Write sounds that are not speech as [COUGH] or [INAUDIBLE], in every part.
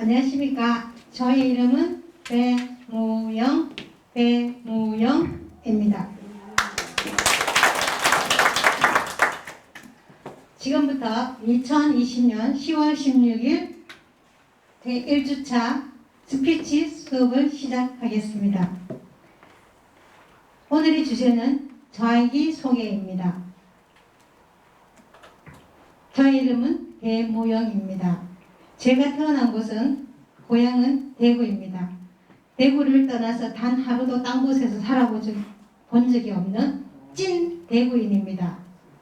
안녕하십니까. 저의 이름은 배무영, 배무영입니다. 지금부터 2020년 10월 16일 제1주차 스피치 수업을 시작하겠습니다. 오늘의 주제는 저에게 소개입니다. 저의 이름은 배무영입니다. 제가 태어난 곳은 고향은 대구입니다. 대구를 떠나서 단 하루도 딴 곳에서 살아본 적- 본 적이 없는 찐 대구인입니다.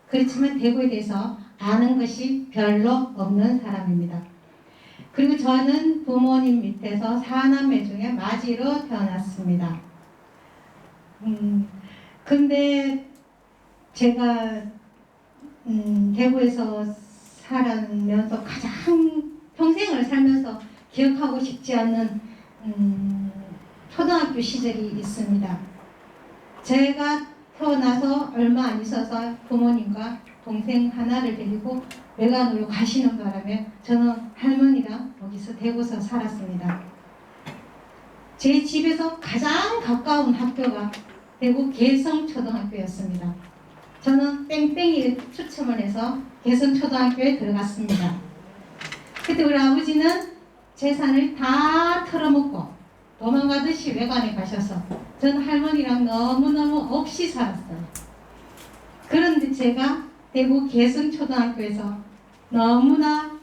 그렇지만 대구에 대해서 아는 것이 별로 없는 사람입니다. 그리고 저는 부모님 밑에서 사남매 중에 마지로 태어났습니다. 음, 근데 제가 음, 대구에서 살면서 가장 평생을 살면서 기억하고 싶지 않는 음, 초등학교 시절이 있습니다. 제가 태어나서 얼마 안 있어서 부모님과 동생 하나를 데리고 외관으로 가시는 바람에 저는 할머니랑 여기서 대구서 살았습니다. 제 집에서 가장 가까운 학교가 대구 개성초등학교였습니다. 저는 뺑뺑이 추첨을 해서 개성초등학교에 들어갔습니다. 그때 우리 아버지는 재산을 다 털어먹고 도망가듯이 외관에 가셔서 전 할머니랑 너무너무 없이 살았어요. 그런데 제가 대구 개성초등학교에서 너무나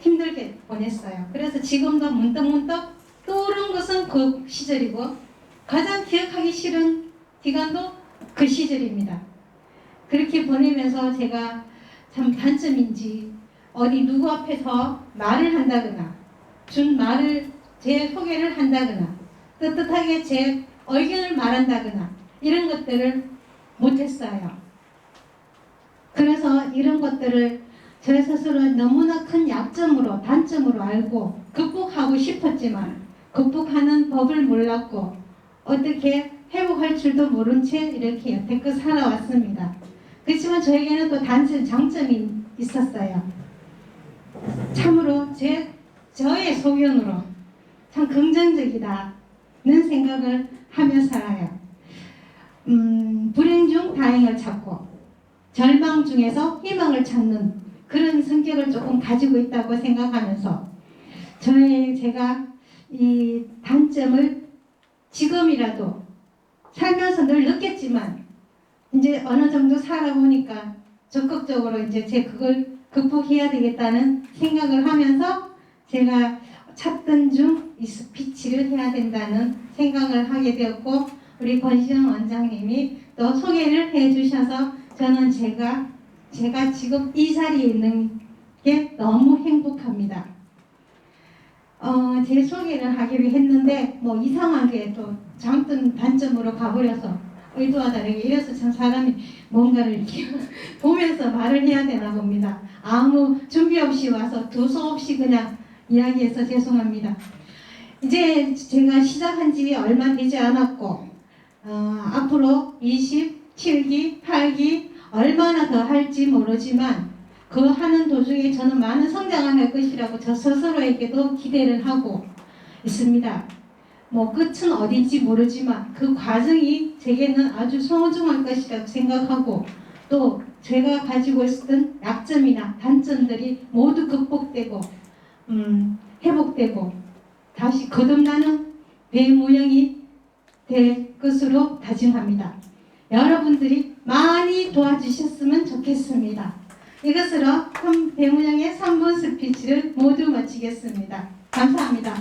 힘들게 보냈어요. 그래서 지금도 문득문득 떠오른 것은 그 시절이고 가장 기억하기 싫은 기간도 그 시절입니다. 그렇게 보내면서 제가 참 단점인지 어디 누구 앞에서 말을 한다거나 준 말을 제 소개를 한다거나 떳떳하게 제 의견을 말한다거나 이런 것들을 못했어요. 그래서 이런 것들을 저 스스로 너무나 큰 약점으로 단점으로 알고 극복하고 싶었지만 극복하는 법을 몰랐고 어떻게 회복할 줄도 모른 채 이렇게 여태껏 살아왔습니다. 그렇지만 저에게는 또 단점, 장점이 있었어요. 참으로 제 저의 소견으로 참 긍정적이다는 생각을 하며 살아요. 음, 불행 중 다행을 찾고 절망 중에서 희망을 찾는 그런 성격을 조금 가지고 있다고 생각하면서 저의 제가 이 단점을 지금이라도 살면서 늘 느꼈지만 이제 어느 정도 살아보니까 적극적으로 이제 제 그걸 극복해야 되겠다는 생각을 하면서 제가 찾던 중 이 스피치를 해야 된다는 생각을 하게 되었고 우리 권시영 원장님이 또 소개를 해주셔서 저는 제가 제가 지금 이 자리에 있는 게 너무 행복합니다. 어, 제 소개를 하기로 했는데 뭐 이상하게 또 장점 단점으로 가버려서 의도와 다르게 이래서 참 사람이 뭔가를 이렇게 [LAUGHS] 보면서 말을 해야 되나 봅니다. 아무 준비 없이 와서 두서 없이 그냥 이야기해서 죄송합니다. 이제 제가 시작한 지 얼마 되지 않았고 어, 앞으로 27기, 8기 얼마나 더 할지 모르지만 그 하는 도중에 저는 많은 성장을 할 것이라고 저 스스로에게도 기대를 하고 있습니다. 뭐 끝은 어딘지 모르지만 그 과정이 제게는 아주 소중할 것이라고 생각하고 또 제가 가지고 있었던 약점이나 단점들이 모두 극복되고 음, 회복되고 다시 거듭나는 배무영이 될 것으로 다짐합니다. 여러분들이 많이 도와주셨으면 좋겠습니다. 이것으로 배무영의 3분 스피치를 모두 마치겠습니다. 감사합니다.